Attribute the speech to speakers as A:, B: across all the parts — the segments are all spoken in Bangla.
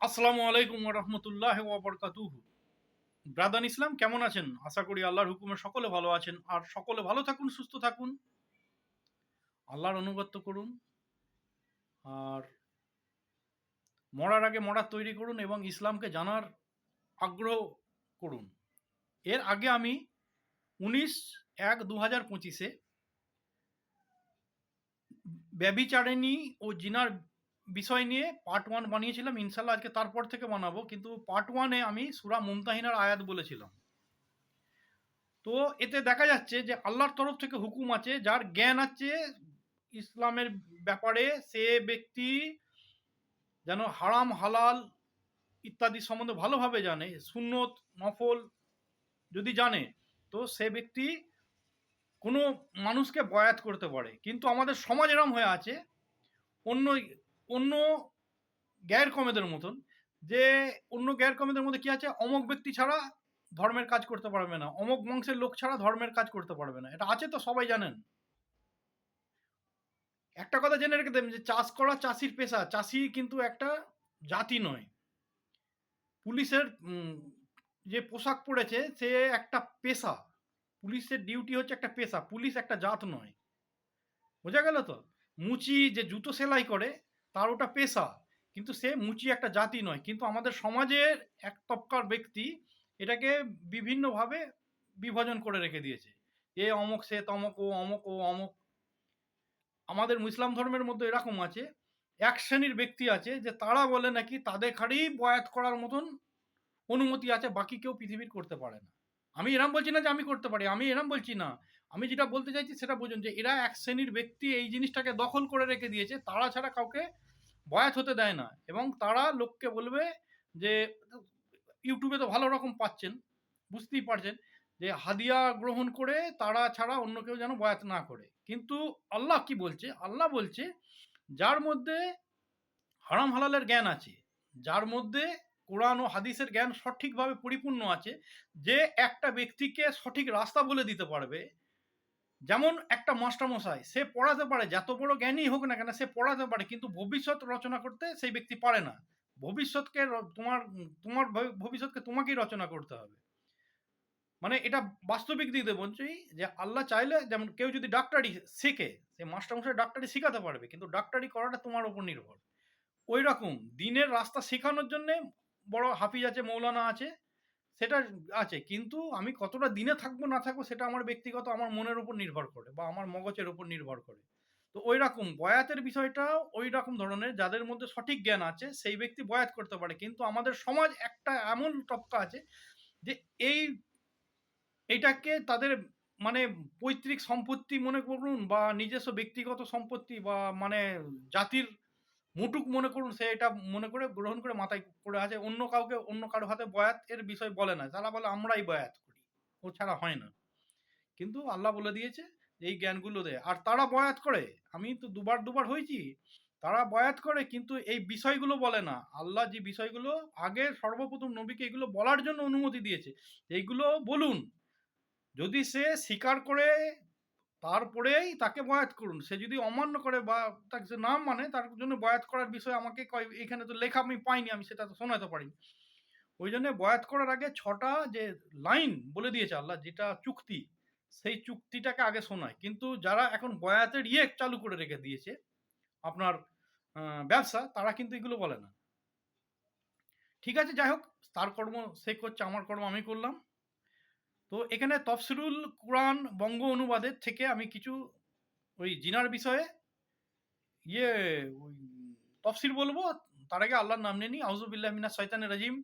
A: আসসালামু আলাইকুম রহমতুল্লাহ ওবরকাতুহু ব্রাদান ইসলাম, কেমন আছেন? আশা করি আল্লাহর হুকুমে সকলে ভালো আছেন। আর সকলে ভালো থাকুন, সুস্থ থাকুন। আল্লাহর অনুগত্য করুন। আর মরার আগে মরার তৈরি করুন এবং ইসলামকে জানার আগ্রহ করুন। এর আগে আমি উনিশ এক দু হাজার পঁচিশে ব্যবিচারিণী ও জিনার বিষয় নিয়ে পার্ট ওয়ান বানিয়েছিলাম, ইনশাল্লাহ আজকে তারপর থেকে বানাবো, কিন্তু পার্ট ওয়ানে আমি সুরা মুমতাহিনার আয়াত বলেছিলাম। তো এতে দেখা যাচ্ছে যে আল্লাহর তরফ থেকে হুকুম আছে, যার জ্ঞান আছে, ইসলামের ব্যাপারে সে ব্যক্তি যেন হারাম, হালাল ইত্যাদি সম্বন্ধে ভালোভাবে জানে, সুন্নত, নফল যদি জানে, তো সে ব্যক্তি কোনো মানুষকে বয়াত করতে পারে। কিন্তু আমাদের সমাজ এরম হয়ে আছে, অন্য অন্য গ্যার কমেদের মতন যে অন্য গ্যার কমেদের মধ্যে কি আছে? অমক ব্যক্তি ছাড়া ধর্মের কাজ করতে পারবে না। অমক বংশের লোক ছাড়া ধর্মের কাজ করতে পারবে না। এটা আছে তো? সবাই জানেন। একটা কথা জেনে রেখে দেবেন যে চাষ করা চাষির পেশা। চাষি কিন্তু একটা জাতি নয়। পুলিশের যে পোশাক পরেছে সে একটা পেশা। পুলিশের ডিউটি হচ্ছে একটা পেশা। পুলিশ একটা জাত নয়। বোঝা গেল তো? মুচি যে জুতো সেলাই করে তার ওটা পেশা। কিন্তু সে মুচি একটা জাতি নয়। কিন্তু আমাদের সমাজের এক তবকার ব্যক্তি এটাকে বিভিন্নভাবে বিভাজন করে রেখে দিয়েছে। এ অমক, সে তমক, ও অমক ও অমক। আমাদের মুসলাম ধর্মের মধ্যে এরকম আছে, এক শ্রেণির ব্যক্তি আছে যে তারা বলে নাকি তাদের খালি বয়াত করার মতন অনুমতি আছে, বাকি কেউ পৃথিবীর করতে পারে না। আমি এরম বলছি না যে আমি করতে পারি, আমি এরম বলছি না। আমি যেটা বলতে চাইছি সেটা বুঝুন যে এরা এক শ্রেণির ব্যক্তি এই জিনিসটাকে দখল করে রেখে দিয়েছে, তারা ছাড়া কাউকে বয়াত হতে দেয় না। এবং তারা লোককে বলবে যে, ইউটিউবে তো ভালো রকম পাচ্ছেন, বুঝতেই পারছেন যে হাদিয়া গ্রহণ করে তারা ছাড়া অন্য কেউ যেন বয়াত না করে। কিন্তু আল্লাহ কি বলছে? আল্লাহ বলছে, যার মধ্যে হারাম হালালের জ্ঞান আছে, যার মধ্যে কোরআন ও হাদিসের জ্ঞান সঠিকভাবে পরিপূর্ণ আছে, যে একটা ব্যক্তিকে সঠিক রাস্তা বলে দিতে পারবে যেমন একটা মাস্টারমশাই, সে পড়াতে পারে, যত বড় জ্ঞানী হোক না কেন, সে পড়াতে পারে, কিন্তু ভবিষ্যৎ রচনা করতে সেই ব্যক্তি পারে না। ভবিষ্যৎকে তোমার তোমার ভবি- ভবিষ্যৎকে তোমাকেই রচনা করতে হবে। মানে এটা বাস্তবিক দিক দিয়ে বলছি যে, আল্লাহ চাইলে যেমন কেউ যদি ডাক্তারি শেখে, সে মাস্টারমশাই ডাক্তারি শেখাতে পারবে, কিন্তু ডাক্তারি করাটা তোমার উপর নির্ভর। ওই রকম দিনের রাস্তা শেখানোর জন্যে বড় হাফিজ আছে, মৌলানা আছে সেটা আছে, কিন্তু আমি কতটা দিনে থাকব, না থাকব সেটা আমার ব্যক্তিগত আমার মনের উপর নির্ভর করে বা আমার মগজের উপর নির্ভর করে। তো ওই রকম বয়াতের বিষয়টা ওই রকম ধরনের যাদের মধ্যে সঠিক জ্ঞান আছে, সেই ব্যক্তি বয়াত করতে পারে। কিন্তু আমাদের সমাজ একটা এমন টপকা আছে যে এই এইটাকে তাদের মানে পৈতৃক সম্পত্তি মনে করুন বা নিজস্ব ব্যক্তিগত সম্পত্তি বা মানে জাতির মুটুক মনে করুন, সে এটা মনে করে গ্রহণ করে মাথায় করে আছে। অন্য কাউকে, অন্য কারও হাতে বয়াত এর বিষয় বলে না। তারা বলে, আমরাই বয়াত করি। ও ছাড়া হয় না। কিন্তু আল্লাহ বলে দিয়েছে এই জ্ঞানগুলো দেয় আর তারা বয়াত করে। আমি তো দুবার দুবার হয়েছি। তারা বয়াত করে, কিন্তু এই বিষয়গুলো বলে না। আল্লাহ যে বিষয়গুলো আগে সর্বপ্রথম নবীকে এগুলো বলার জন্য অনুমতি দিয়েছে, এইগুলো বলুন। যদি সে স্বীকার করে তারপরেই তাকে বয়াত করুন। সে যদি অমান্য করে বা তাকে সে না মানে তার জন্য বয়াত করার বিষয়ে আমাকে এখানে তো লেখা আমি পাইনি, আমি সেটা তো শোনাতে পারিনি। ওই জন্য বয়াত করার আগে ছটা যে লাইন বলে দিয়েছে আল্লাহ, যেটা চুক্তি, সেই চুক্তিটাকে আগে শোনায়। কিন্তু যারা এখন বয়াতের ইয়ে চালু করে রেখে দিয়েছে, আপনার ব্যবসা, তারা কিন্তু এগুলো বলে না। ঠিক আছে, যাই হোক, তার কর্ম, সে করছে, আমার কর্ম আমি করলাম। তো এখানে তফসিরুল কোরআন বঙ্গ অনুবাদের থেকে আমি কিছু ওই জিনার বিষয়ে ইয়ে ওই তফসির বলব। তার আগে আল্লাহর নাম নিয়ে নি আউজুবিল্লাহ মিনা শৈতান রাজিম।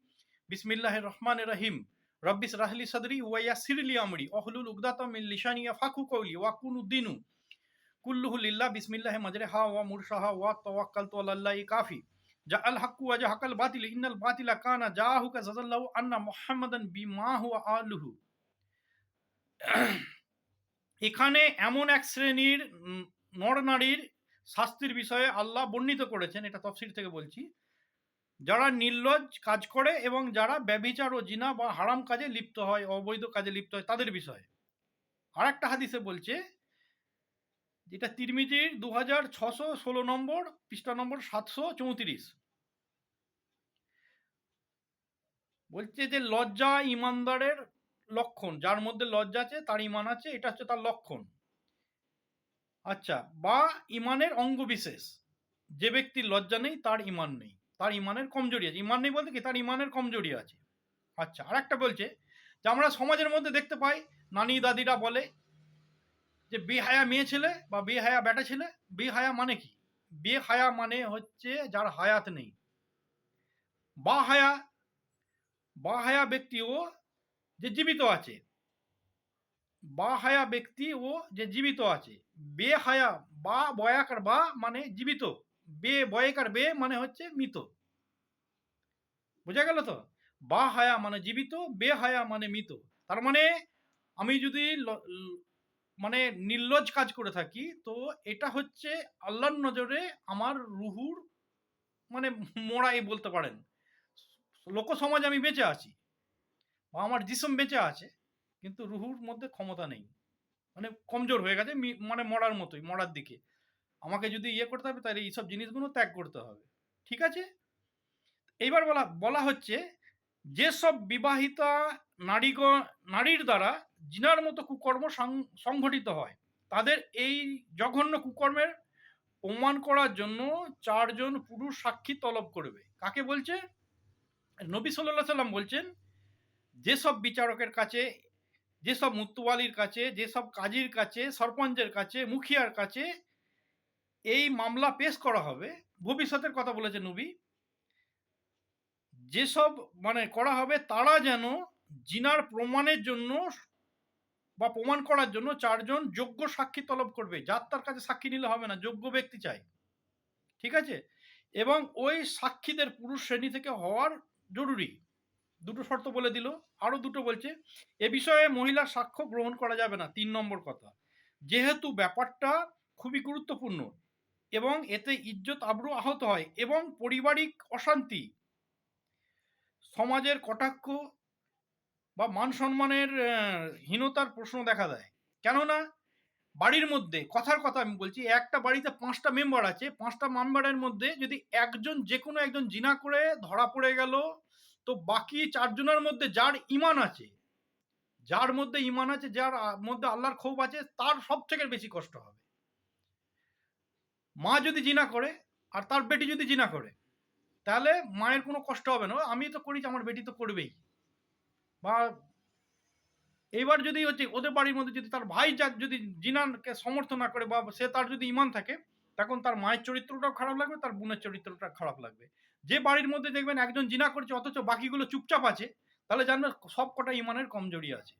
A: বিসমিল্লাহ রহমান রাহিম। রব্বিস রাহলি সদরি ওয়াইয়া সিরলি আমরি। অহলুল উগদাত লিশানিয়া ফাকু কৌলি ওয়াকুন উদ্দিনু কুল্লুহু লিল্লাহ বিসমিল্লাহ মাজরে হা ওয়া মুরসাহা ওয়া তাওয়াক্কাল তু আলাল্লাহি কাফি। জা আল হাক্কু ওয়া জা হাকাল বাতিল। ইন্নাল বাতিলা কানা জাহুকা জাযাল্লাহু আন্না মুহাম্মাদান বিমা হুয়া আলুহু। এখানে এমন এক শ্রেণির নরনারীর শাস্তির বিষয়ে আল্লাহ বর্ণিত করেছেন, এটা তফসিল থেকে বলছি। যারা নির্লজ্জ কাজ করে এবং যারা ব্যভিচার ও জিনা বা হারাম কাজে লিপ্ত হয়, অবৈধ কাজে লিপ্ত হয়, তাদের বিষয়ে। আর একটা হাদিসে বলছে, যেটা তিরমিজির দু হাজার ছশো ষোলো নম্বর পৃষ্ঠা নম্বর সাতশো চৌত্রিশ। বলছে যে, লজ্জা ইমানদারের লক্ষণ, যার মধ্যে লজ্জা আছে, তার ইমান আছে, এটা হচ্ছে তার লক্ষণ। আচ্ছা বা ইমানের অঙ্গ বিশেষ। যে ব্যক্তির লজ্জা নেই, তার ইমান নেই। তার ইমানের কমজোরি আছে। ইমান নেই বলতে কি? তার ইমানের কমজোরি আছে। আচ্ছা আর একটা বলছে যে, আমরা সমাজের মধ্যে দেখতে পাই, নানি দাদিরা বলে যে, বেহায়া মেয়ে ছেলে বা বেহায়া বেটা ছেলে, বেহায়া মানে কি? বেহায়া মানে হচ্ছে যার হায়াত নেই। বা হায়া বা হায়া ব্যক্তি ও যে জীবিত আছে। বা হায়া ব্যক্তি ও যে জীবিত আছে। বে হায়া, বা বয়াকার বা মানে জীবিত। বে বয়কার বে মানে হচ্ছে মৃত। বোঝা গেল তো? বা হায়া মানে জীবিত, বে হায়া মানে মৃত। তার মানে আমি যদি মানে নির্লজ কাজ করে থাকি, তো এটা হচ্ছে আল্লাহর নজরে আমার রুহুর মানে মোড়াই বলতে পারেন। লোক সমাজ আমি বেঁচে আছি। বা আমার জিসম বেঁচে আছে, কিন্তু রুহুর মধ্যে ক্ষমতা নেই। মানে কমজোর হয়ে গেছে মানে মরার মতোই, মরার দিকে। আমাকে যদি ইয়ে করতে হবে, তাহলে এইসব জিনিসগুলো ত্যাগ করতে হবে। ঠিক আছে? এইবার বলা বলা হচ্ছে, যেসব বিবাহিতা নারীগ, নারীর দ্বারা জিনার মতো কুকর্ম সংঘটিত হয়, তাদের এই জঘন্য কুকর্মের প্রমাণ করার জন্য চারজন পুরুষ সাক্ষী তলব করবে। কাকে বলছে? নবী সাল্লাহ সাল্লাম বলছেন যেসব বিচারকের কাছে, যেসব মুত্তুয়ালির কাছে, যেসব কাজীর কাছে, সরপঞ্চের কাছে, মুখিয়ার কাছে এই মামলা পেশ করা হবে, ভবিষ্যতের কথা বলেছে নবী, যেসব মানে করা হবে তারা যেন জিনার প্রমাণের জন্য বা প্রমাণ করার জন্য চারজন যোগ্য সাক্ষী তলব করবে, যার তার কাছে সাক্ষী নিলে হবে না, যোগ্য ব্যক্তি চাই, ঠিক আছে? এবং ওই সাক্ষীদের পুরুষ শ্রেণি থেকে হওয়ার জরুরি। দুটো শর্ত বলে দিল আরও দুটো বলছে, এ বিষয়ে মহিলার সাক্ষ্য গ্রহণ করা যাবে না, তিন নম্বর কথা। যেহেতু ব্যাপারটা খুবই গুরুত্বপূর্ণ এবং এতে ইজ্জত আবরু আহত হয় এবং পারিবারিক অশান্তি, সমাজের কটাক্ষ বা মান সম্মানের হীনতার প্রশ্ন দেখা দেয়। কেননা বাড়ির মধ্যে, কথার কথা আমি বলছি, একটা বাড়িতে পাঁচটা মেম্বার আছে, পাঁচটা মেম্বারের মধ্যে যদি একজন যে কোনো একজন জিনা করে ধরা পড়ে গেল তো বাকি চারজনের মধ্যে যার ইমান আছে, যার মধ্যে ইমান আছে, যার মধ্যে আল্লাহর ক্ষোভ আছে, তার সব থেকে বেশি কষ্ট হবে। মা যদি জিনা করে আর তার বেটি যদি জিনা করে, তাহলে মায়ের কোনো কষ্ট হবে না। আমি তো করেছি, আমার বেটি তো করবেই। বা এইবার যদি হচ্ছে, ওদের বাড়ির মধ্যে যদি তার ভাই যদি জিনাকে সমর্থন না করে বা সে তার যদি ইমান থাকে তখন তার মায়ের চরিত্রটাও খারাপ লাগবে, তার বোনের চরিত্রটা খারাপ লাগবে। যে বাড়ির মধ্যে দেখবেন একজন জিনা করছে, অথচ বাকিগুলো চুপচাপ আছে, তাহলে জানবেন সব কটা ইমানের কমজোরি আছে।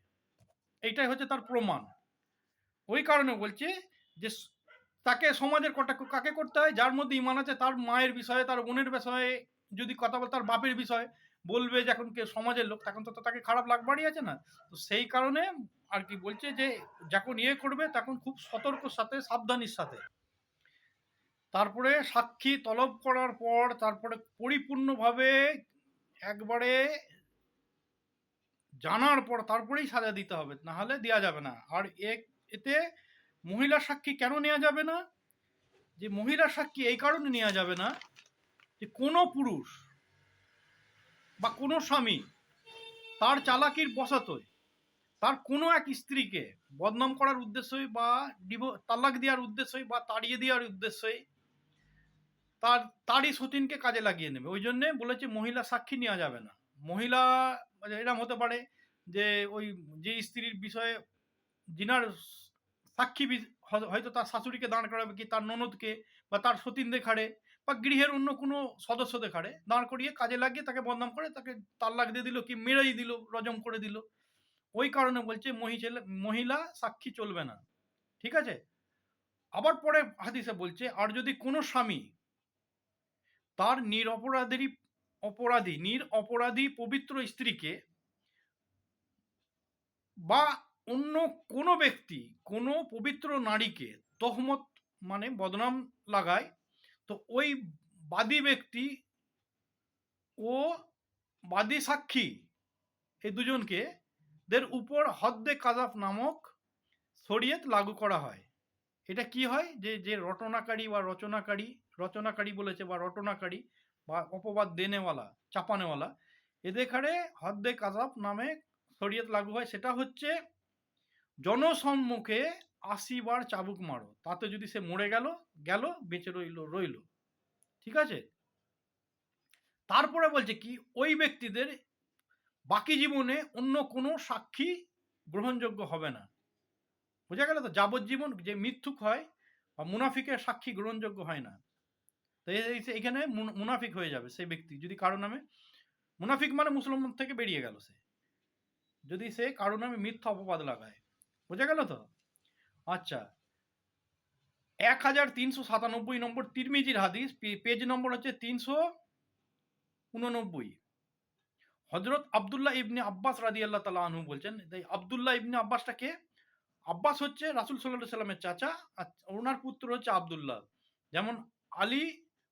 A: এইটাই হচ্ছে তার প্রমাণ। ওই কারণে বলছে যে তাকে সমাজের কটা কাকে করতে হয়? যার মধ্যে ইমান আছে, তার মায়ের বিষয়ে, তার বোনের বিষয়ে, যদি কথা বল, তার বাপের বিষয়ে বলবে যখন কে সমাজের লোক, তখন তো তাকে খারাপ লাগবারই আছে না। তো সেই কারণে আর কি বলছে যে যখন ইয়ে করবে, তখন খুব সতর্কর সাথে, সাবধানির সাথে। তারপরে সাক্ষী তলব করার পর তারপরে পরিপূর্ণভাবে একবারে জানার পর তারপরেই সাজা দিতে হবে না হলে দেওয়া যাবে না। আর এতে মহিলা সাক্ষী কেন নেওয়া যাবে না? যে মহিলা সাক্ষী এই কারণে নেওয়া যাবে না যে কোনো পুরুষ বা কোনো স্বামী তার চালাকির বশতই তার কোনো এক স্ত্রীকে বদনাম করার উদ্দেশ্যই বা ডিভো, তালাক দেওয়ার উদ্দেশ্যই বা তাড়িয়ে দেওয়ার উদ্দেশ্যই তার, তারই সতীনকে কাজে লাগিয়ে নেবে। ওই জন্যে বলেছে মহিলা সাক্ষী নেওয়া যাবে না। মহিলা মানে এরম হতে পারে যে ওই যে স্ত্রীর বিষয়ে জিনার সাক্ষী হয়- হয়তো তার শাশুড়িকে দাঁড় করাবে কি তার ননদকে বা তার সতীন দেখাড়ে বা গৃহের অন্য কোনো সদস্য দেখাড়ে দাঁড় করিয়ে কাজে লাগিয়ে তাকে বদনাম করে তাকে তাল্লাক দিয়ে দিল কি মেরেই দিল, রজম করে দিল। ওই কারণে বলছে মহি ছেলে, মহিলা সাক্ষী চলবে না। ঠিক আছে? আবার পরে হাদিসে বলছে, আর যদি কোনো স্বামী তার নিরপরাধেরই অপরাধী, নির অপরাধী পবিত্র স্ত্রীকে বা অন্য কোনো ব্যক্তি, কোনো পবিত্র নারীকে তহমত মানে বদনাম লাগায়, তো ওই বাদী ব্যক্তি ও বাদী সাক্ষী এই দুজনকে দের উপর হদ্দে কাজাফ নামক শরীয়ত লাগু করা হয়। এটা কি হয়? যে যে রটনাকারী বা রচনাকারী রচনাকারী বলেছে বা রটনাকারী বা অপবাদ দেনেওয়ালা, চাপানেওয়ালা ঘাড়ে হদ্দে কাজাব নামে শরীয়ত লাগু হয়। সেটা হচ্ছে, জনসম্মুখে আশি বার চাবুক মারো, তাতে যদি সে মরে গেল গেল, বেঁচে রইল রইল। ঠিক আছে? তারপরে বলছে কি, ওই ব্যক্তিদের বাকি জীবনে অন্য কোনো সাক্ষী গ্রহণযোগ্য হবে না। বোঝা গেল তো? যাবজ্জীবন যে মিথ্যুক হয় বা মুনাফিকের সাক্ষী গ্রহণযোগ্য হয় না। তো এখানে মুনাফিক হয়ে যাবে সেই ব্যক্তি। যদি কারও নামে, মুনাফিক মানে মুসলমান থেকে বেরিয়ে গেল সে। যদি সে কারও নামে মিথ্যা অপবাদ লাগায়, বোঝা গেল তো? আচ্ছা। এক হাজার তিনশো সাতানব্বই নম্বর তিরমিজির হাদিস পেজ নম্বর হচ্ছে তিনশো উননব্বই। হজরত আবদুল্লাহ ইবনে আব্বাস রাদি আল্লাহ তালা আনহু বলছেন, এই আবদুল্লাহ ইবনে আব্বাসটা কে? আব্বাস হচ্ছে রাসুল সাল্লাহ সাল্লামের চাচা, আর ওনার পুত্র হচ্ছে আবদুল্লাহ। যেমন আলী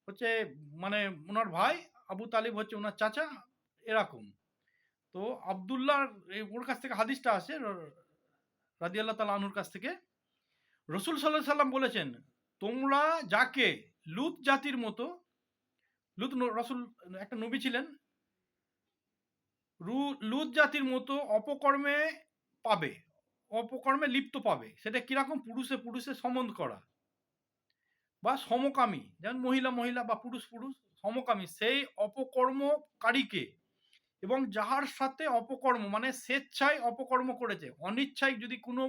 A: হচ্ছে মানে ওনার ভাই আবু তালিব হচ্ছে ওনার চাচা, এরকম। তো আবদুল্লাহ ওর কাছ থেকে হাদিসটা আসে রাদি আল্লাহ তালা আনুর কাছ থেকে। রসুল সাল্লাহ সাল্লাম বলেছেন, তোমরা যাকে লুত জাতির মতো, লুত রসুল একটা নবী ছিলেন, রু- লুত জাতির মতো অপকর্মে পাবে, অপকর্মে লিপ্ত পাবে। সেটা কীরকম? পুরুষে পুরুষে সম্বন্ধ করা। বা সমকামী, যেমন মহিলা মহিলা বা পুরুষ পুরুষ, সমকামী, সেই অপকর্মকারীকে এবং যাহার সাথে অপকর্ম মানে স্বেচ্ছায় অপকর্ম করেছে, অনিচ্ছায় যদি কোনো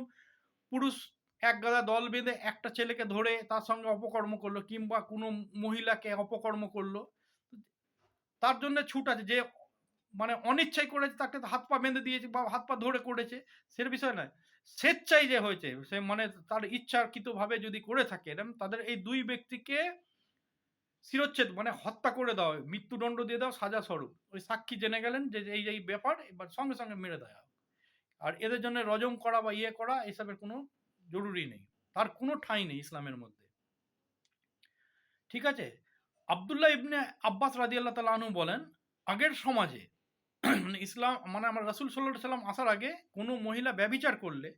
A: পুরুষ এক গাদা দল বেঁধে একটা ছেলেকে ধরে তার সঙ্গে অপকর্ম করল কিংবা কোনো মহিলাকে অপকর্ম করল, তার জন্য ছুট আছে যে মানে অনিচ্ছায় করেছে, তাকে হাত পা বেঁধে দিয়েছে বা হাত পা ধরে করেছে সেটা বিষয় নয়। স্বেচ্ছায় যে হয়েছে, সে মানে তার ইচ্ছাকৃতভাবে যদি করে থাকে, এরম তাদের এই দুই ব্যক্তিকে শিরোচ্ছেদ মানে হত্যা করে দাও মৃত্যুদণ্ড দিয়ে দাও সাজা স্বরূপ। ওই সাক্ষী জেনে গেলেন যে এই এই ব্যাপার, এবার সঙ্গে সঙ্গে মেরে দেওয়া। আর এদের জন্য রজম করা বা ইয়ে করা, এসবের কোনো জরুরি নেই। তার কোনো ঠাঁই নেই ইসলামের মধ্যে। ঠিক আছে? আবদুল্লাহ ইবনে আব্বাস রাজি আল্লাহ তালা আনু বলেন, আগের সমাজে ইসলাম মানে আমার রাসুল সাল্লাহ সাল্লাম আসার আগে কোনো মহিলা ব্যভিচার করলে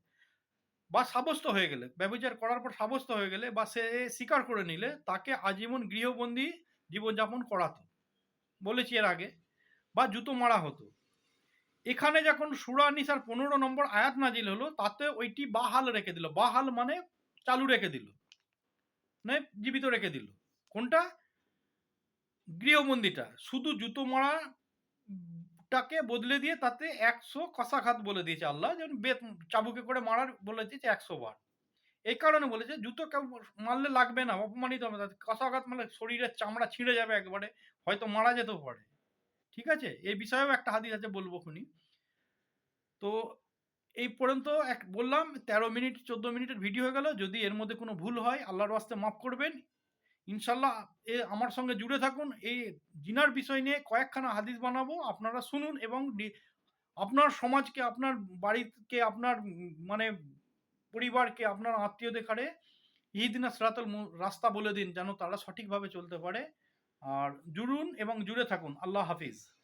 A: বা সাব্যস্ত হয়ে গেলে, ব্যভিচার করার পর সাব্যস্ত হয়ে গেলে বা সে স্বীকার করে নিলে তাকে আজীবন গৃহবন্দী জীবনযাপন করাতো। বলেছি এর আগে, বা জুতো মারা হতো। এখানে যখন সুরা নিসার পনেরো নম্বর আয়াত নাজিল হলো, তাতে ওইটি বাহাল রেখে দিল। বাহাল মানে চালু রেখে দিল মানে জীবিত রেখে দিল। কোনটা? গৃহবন্দিটা। শুধু জুতো মারা টাকে বদলে দিয়ে তাতে একশো কষাঘাত বলে দিয়েছে আল্লাহ। যেমন বেত, চাবুকে করে মারার বলে দিয়েছে একশো বার। এই কারণে বলেছে, জুতো মারলে লাগবে না, অপমানিত হবে তাতে কষাঘাত মানে শরীরের চামড়া ছিঁড়ে যাবে একবারে, হয়তো মারা যেতেও পারে। ঠিক আছে? এই বিষয়েও একটা হাদিস আছে, বলব খুনি তো এই পর্যন্ত এক, বললাম, তেরো মিনিট, চোদ্দ মিনিটের ভিডিও হয়ে গেল। যদি এর মধ্যে কোনো ভুল হয়, আল্লাহর বাস্তে মাফ করবেন। ইনশাল্লাহ এ আমার সঙ্গে জুড়ে থাকুন। এই জিনার বিষয় নিয়ে কয়েকখানা হাদিস বানাবো। আপনারা শুনুন এবং আপনার সমাজকে, আপনার বাড়িকে, আপনার মানে পরিবারকে, আপনার আত্মীয়দের কারে ইহিদিনা সিরাতাল রাস্তা বলে দিন যেন তারা সঠিকভাবে চলতে পারে। আর জুড়ুন এবং জুড়ে থাকুন। আল্লাহ হাফিজ।